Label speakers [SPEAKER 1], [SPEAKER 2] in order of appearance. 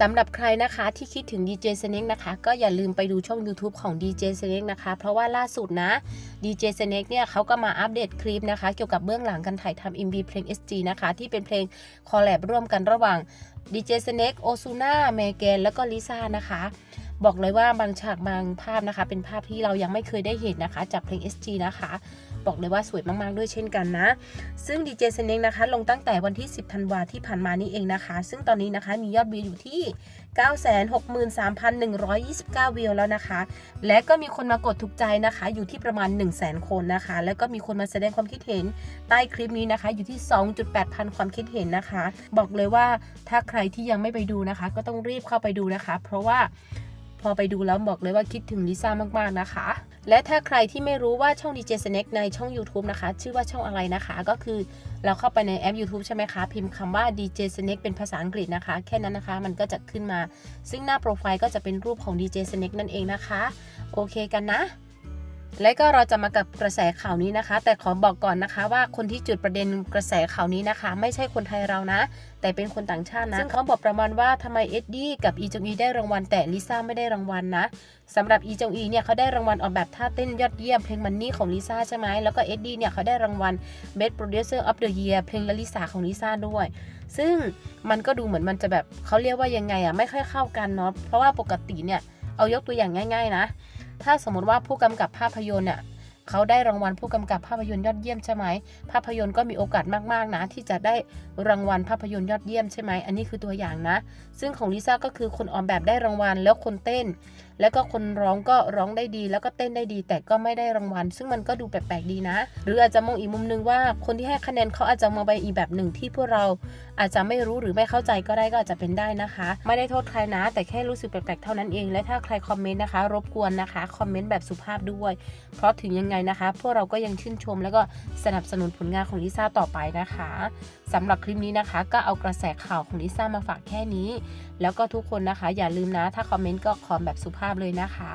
[SPEAKER 1] สำหรับใครนะคะที่คิดถึง DJ Snake นะคะ ก็อย่าลืมไปดูช่อง YouTube ของ DJ Snake นะคะ เพราะว่าล่าสุดนะ DJ Snake เนี่ยเขาก็มาอัปเดตคลิปนะคะ เกี่ยวกับเบื้องหลังการถ่ายทำ MV เพลง SG นะคะ ที่เป็นเพลงคอลแลบร่วมกันระหว่าง DJ Snake โอซูน่าเมแกนแล้วก็ลิซ่านะคะ บอกเลยว่าบางฉากบางภาพนะคะ เป็นภาพที่เรายังไม่เคยได้เห็นนะคะ จากเพลง SG นะคะ บอกเลยว่าสวยมากๆด้วยเช่นกันนะ ซึ่ง DJ s n a k e นะคะ ลงตั้งแต่วันที่ 10ธันวาที่ผ่านมานี้เองนะคะ ซึ่งตอนนี้นะคะมียอดวิวอยู่ที่ 963,129 วิวแล้วนะคะ และก็มีคนมากดถูกใจนะคะ อยู่ที่ประมาณ 100,000 คนนะคะ แล้วก็มีคนมาแสดงความคิดเห็นใต้คลิปนี้นะคะ อยู่ที่ 2.8 พันความคิดเห็นนะคะ บอกเลยว่าถ้าใครที่ยังไม่ไปดูนะคะ ก็ต้องรีบเข้าไปดูนะคะ เพราะว่า พอไปดูแล้วบอกเลยว่าคิดถึงลิซ่ามากๆนะคะ และถ้าใครที่ไม่รู้ว่าช่อง DJ Snake ในช่อง YouTube นะคะ ชื่อว่าช่องอะไรนะคะ ก็คือเราเข้าไปในแอป YouTube ใช่ไหมคะ พิมพ์คำว่า DJ Snake เป็นภาษาอังกฤษนะคะ แค่นั้นนะคะ มันก็จะขึ้นมา ซึ่งหน้าโปรไฟล์ก็จะเป็นรูปของ DJ Snake นั่นเองนะคะ โอเคกันนะ และก็เราจะมากับกระแสข่าวนี้นะคะ แต่ขอบอกก่อนนะคะว่าคนที่จุดประเด็นกระแสข่าวนี้นะคะ ไม่ใช่คนไทยเรานะ แต่เป็นคนต่างชาตินะซึ่งเขาบอกประมาณว่าทำไมเอ็ดดี้กับอีจงอีได้รางวัลแต่ลิซ่าไม่ได้รางวัลนะสำหรับอีจงอีเนี่ยเขาได้รางวัลออกแบบท่าเต้นยอดเยี่ยมเพลงมันนี่ของลิซ่าใช่ไหมแล้วก็เอ็ดดี้เนี่ยเขาได้รางวัล Best Producer of the Year เพลงลลิสาของลิซ่าด้วย ซึ่งมันก็ดูเหมือนมันจะแบบเขาเรียกว่ายังไงอะไม่ค่อยเข้ากันเนาะเพราะว่าปกติเนี่ยเอายกตัวอย่างง่าย ๆ นะ ถ้าสมมติว่าผู้กำกับภาพยนตร์น่ะ เขาได้รางวัลผู้กำกับภาพยนตร์ยอดเยี่ยมใช่ไหม ภาพยนตร์ก็มีโอกาสมากๆนะ ที่จะได้รางวัลภาพยนตร์ยอดเยี่ยมใช่ไหม อันนี้คือตัวอย่างนะ ซึ่งของลิซ่าก็คือคนออกแบบได้รางวัลแล้วคนเต้น แล้วก็คนร้องก็ร้องได้ดี แล้วก็เต้นได้ดี แต่ก็ไม่ได้รางวัล ซึ่งมันก็ดูแปลกๆดีนะ หรืออาจจะมองอีกมุมนึงว่า คนที่ให้คะแนนเขาอาจจะมองไปอีกแบบหนึ่งที่พวกเราอาจจะไม่รู้หรือไม่เข้าใจก็ได้ก็อาจจะเป็นได้นะคะ ไม่ได้โทษใครนะ แต่แค่รู้สึกแปลกๆเท่านั้นเอง และถ้าใครคอมเมนต์นะคะ รบกวนนะคะคอมเมนต์แบบสุภาพด้วย เพราะถึงยังไงนะคะ พวกเราก็ยังชื่นชม แล้วก็สนับสนุนผลงานของลิซ่าต่อไปนะคะสำหรับคลิปนี้นะคะ ก็เอากระแสข่าวของลิซ่ามาฝากแค่นี้ แล้วก็ทุกคนนะคะ อย่าลืมนะ ถ้าคอมเมนต์ก็คอมแบบสุภาพเลยนะคะ